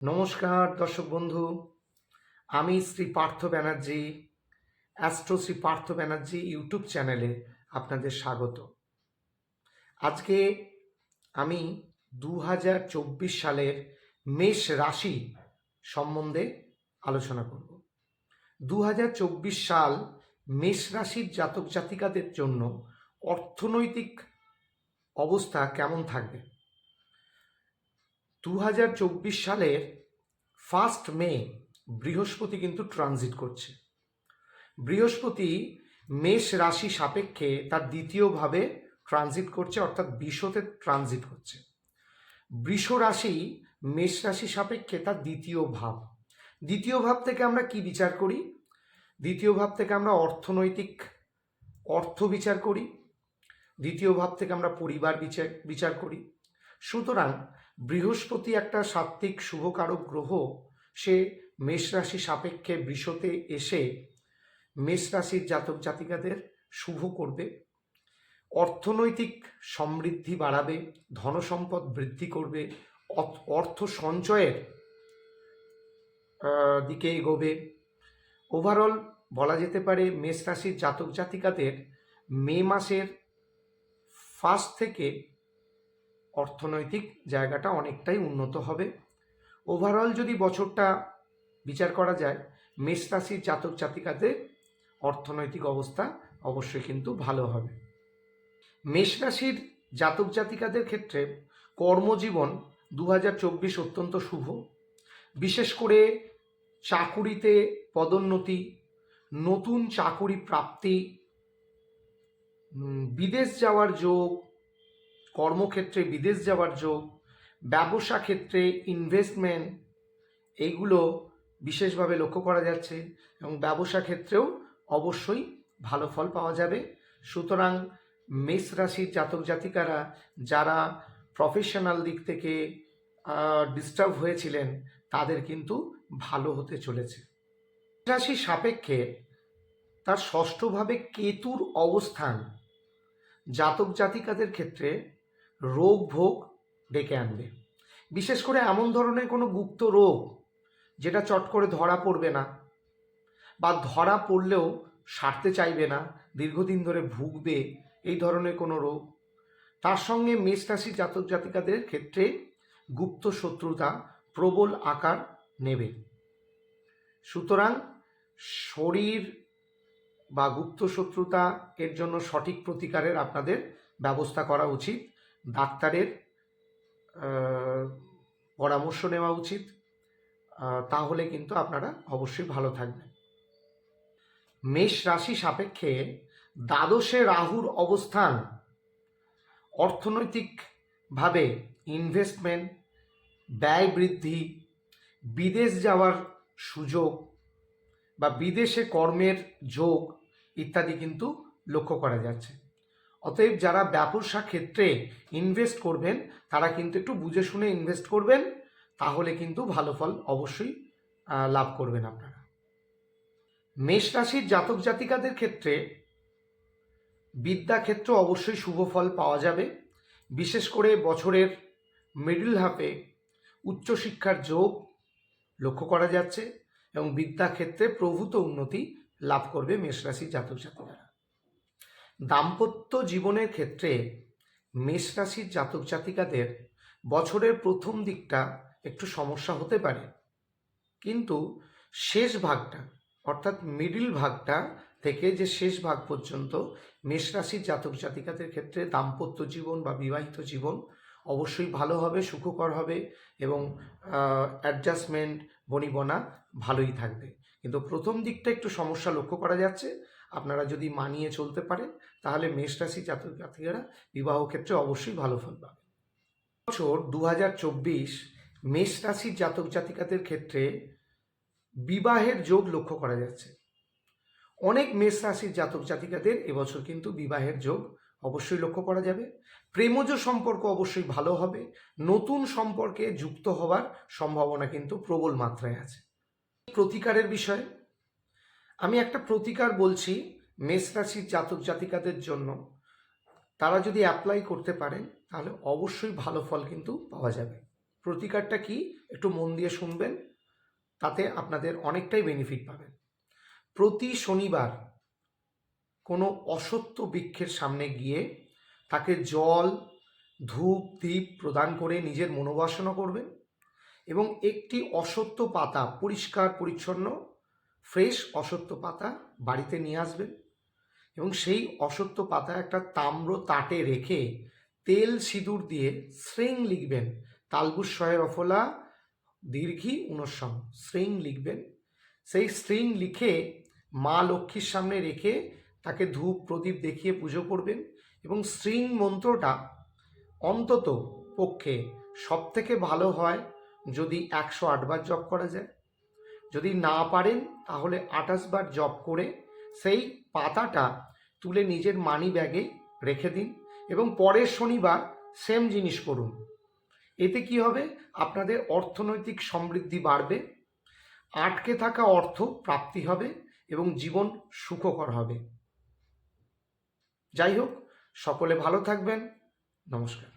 নমস্কার, দর্শক বন্ধু। আমি শ্রী পার্থ ব্যানার্জি, অ্যাস্ট্রো শ্রী পার্থ ব্যানার্জি ইউটিউব চ্যানেলে আপনাদের স্বাগত। আজকে আমি দু হাজার চব্বিশ সালের মেষ রাশি সম্বন্ধে আলোচনা করব। দু হাজার চব্বিশ সাল মেষ রাশির জাতক জাতিকাদের জন্য অর্থনৈতিক অবস্থা কেমন থাকবে? দু হাজার চব্বিশ সালের ফার্স্ট মে বৃহস্পতি কিন্তু ট্রানজিট করছে। বৃহস্পতি মেষ রাশি সাপেক্ষে তার দ্বিতীয়ভাবে ট্রানজিট করছে, অর্থাৎ বিশ্বতে ট্রানজিট করছে বৃষ রাশি, মেষ রাশি সাপেক্ষে তার দ্বিতীয় ভাব। দ্বিতীয় ভাব থেকে আমরা কি বিচার করি? দ্বিতীয় ভাব থেকে আমরা অর্থনৈতিক অর্থ বিচার করি। দ্বিতীয় ভাব থেকে আমরা পরিবার বিচার বিচার করি। সুতরাং বৃহস্পতি একটা সাত্ত্বিক শুভকারক গ্রহ, সে মেষ রাশি সাপেক্ষে বৃষতে এসে মেষ রাশির জাতক জাতিকাদের শুভ করবে, অর্থনৈতিক সমৃদ্ধি বাড়াবে, ধনসম্পদ বৃদ্ধি করবে, অর্থ- সঞ্চয়ের দিকে এগোবে। ওভারঅল বলা যেতে পারে মেষ রাশির জাতক জাতিকাদের মে মাসের ফার্স্ট থেকে অর্থনৈতিক জায়গাটা অনেকটাই উন্নত হবে। ওভারঅল যদি বছরটা বিচার করা যায়, মেষ রাশির জাতক জাতিকাদের অর্থনৈতিক অবস্থা অবশ্যই কিন্তু ভালো হবে। মেষ রাশির জাতক জাতিকাদের ক্ষেত্রে কর্মজীবন দু হাজার চব্বিশ অত্যন্ত শুভ। বিশেষ করে চাকুরিতে পদোন্নতি, নতুন চাকুরি প্রাপ্তি বিদেশ যাওয়ার যোগ কর্মক্ষেত্রে বিদেশ যাওয়ার যোগ, ব্যবসা ক্ষেত্রে ইনভেস্টমেন্ট এইগুলো বিশেষভাবে লক্ষ্য করা যাচ্ছে এবং ব্যবসা ক্ষেত্রেও অবশ্যই ভালো ফল পাওয়া যাবে। সুতরাং মেষ রাশির জাতক জাতিকারা যারা প্রফেশনাল দিক থেকে ডিস্টার্ব হয়েছিলেন, তাদের কিন্তু ভালো হতে চলেছে। রাশির সাপেক্ষে তার ষষ্ঠভাবে কেতুর অবস্থান জাতক জাতিকাদের ক্ষেত্রে রোগ ভোগ ডেকে আনবে। বিশেষ করে এমন ধরনের কোনো গুপ্ত রোগ যেটা চট করে ধরা পড়বে না বা ধরা পড়লেও সারতে চাইবে না, দীর্ঘদিন ধরে ভুগবে এই ধরনের কোনো রোগ। তার সঙ্গে মেষ রাশির জাতক জাতিকাদের ক্ষেত্রে গুপ্ত শত্রুতা প্রবল আকার নেবে। সুতরাং শরীর বা গুপ্ত শত্রুতা এর জন্য সঠিক প্রতিকারের আপনাদের ব্যবস্থা করা উচিত। ডাক্তারের পরামর্শ নেওয়া উচিত তাহলে কিন্তু আপনারা অবশ্যই ভালো থাকবেন। মেষ রাশি সাপেক্ষে দ্বাদশে রাহুর অবস্থান অর্থনৈতিকভাবে ইনভেস্টমেন্ট ব্যয় বৃদ্ধি, বিদেশ যাওয়ার সুযোগ বা বিদেশে কর্মের যোগ ইত্যাদি কিন্তু লক্ষ্য করা যাচ্ছে। অতএব যারা ব্যবসা ক্ষেত্রে ইনভেস্ট করবেন, তারা কিন্তু একটু বুঝে শুনে ইনভেস্ট করবেন, তাহলে কিন্তু ভালো ফল অবশ্যই লাভ করবেন আপনারা। মেষ রাশির জাতক জাতিকাদের ক্ষেত্রে বিদ্যা ক্ষেত্র অবশ্যই শুভ ফল পাওয়া যাবে। বিশেষ করে বছরের মিডল হাফে উচ্চশিক্ষার যোগ লক্ষ্য করা যাচ্ছে এবং বিদ্যা ক্ষেত্রে প্রভূত উন্নতি লাভ করবে মেষ রাশির জাতক জাতিকারা। দাম্পত্য জীবনের ক্ষেত্রে মেষ রাশির জাতক জাতিকাদের বছরের প্রথম দিকটা একটু সমস্যা হতে পারে। কিন্তু শেষ ভাগটা, অর্থাৎ মিডিল ভাগটা থেকে যে শেষ ভাগ পর্যন্ত মেষ রাশির জাতক জাতিকাদের ক্ষেত্রে দাম্পত্য জীবন বা বিবাহিত জীবন অবশ্যই ভালো হবে, সুখকর হবে এবং অ্যাডজাস্টমেন্ট বনিবনা ভালোই থাকবে। কিন্তু প্রথম দিকটা একটু সমস্যা লক্ষ্য করা যাচ্ছে। আপনারা যদি মানিয়ে চলতে পারেন, তাহলে মেষ রাশি জাতক জাতিকারা বিবাহ ক্ষেত্রে অবশ্যই ভালো ফল পাবে বছর দু হাজার চব্বিশ মেষ রাশির জাতক জাতিকাদের ক্ষেত্রে বিবাহের যোগ লক্ষ্য করা যাচ্ছে। অনেক মেষ রাশির জাতক জাতিকাদের এবছর কিন্তু বিবাহের যোগ অবশ্যই লক্ষ্য করা যাবে। প্রেমজ সম্পর্ক অবশ্যই ভালো হবে। নতুন সম্পর্কে যুক্ত হওয়ার সম্ভাবনা কিন্তু প্রবল মাত্রায় আছে। প্রতিকারের বিষয়ে আমি একটা প্রতিকার বলছি মেষ রাশির জাতক জাতিকাদের জন্য। তারা যদি অ্যাপ্লাই করতে পারেন তাহলে অবশ্যই ভালো ফল কিন্তু পাওয়া যাবে। প্রতিকারটা কি? একটু মন দিয়ে শুনবেন, তাতে আপনাদের অনেকটাই বেনিফিট পাবেন। প্রতি শনিবার কোনো অসত্য বৃক্ষের সামনে গিয়ে তাকে জল, ধূপ দ্বীপ প্রদান করে নিজের মনোবাসনা করবেন এবং একটি অসত্য পাতা পরিষ্কার, পরিচ্ছন্ন ফ্রেশ অসত্য পাতা বাড়িতে নিয়ে আসবেন এবং সেই অসত্য পাতা একটা তাম্র তাটে রেখে তেল সিঁদুর দিয়ে শ্রেং লিখবেন। তালবুস্বয়ের অফলা, দীর্ঘি উনসম শ্রেং লিখবেন। সেই স্ট্রিং লিখে মা লক্ষ্মীর সামনে রেখে তাকে ধূপ প্রদীপ দেখিয়ে পুজো করবেন এবং স্ট্রিং মন্ত্রটা অন্তত পক্ষে সব থেকে ভালো হয় যদি একশো আটবার জপ করা যায়। যদি না পারেন, তাহলে আঠাশ বার জপ করে সেই পাতাটা তুলে নিজের মানি ব্যাগে রেখে দিন এবং পরের শনিবার সেম জিনিস করুন। এতে কি হবে? আপনাদের অর্থনৈতিক সমৃদ্ধি বাড়বে, আটকে থাকা অর্থ প্রাপ্তি হবে এবং জীবন সুখকর হবে। যাই হোক, সকলে ভালো থাকবেন। নমস্কার।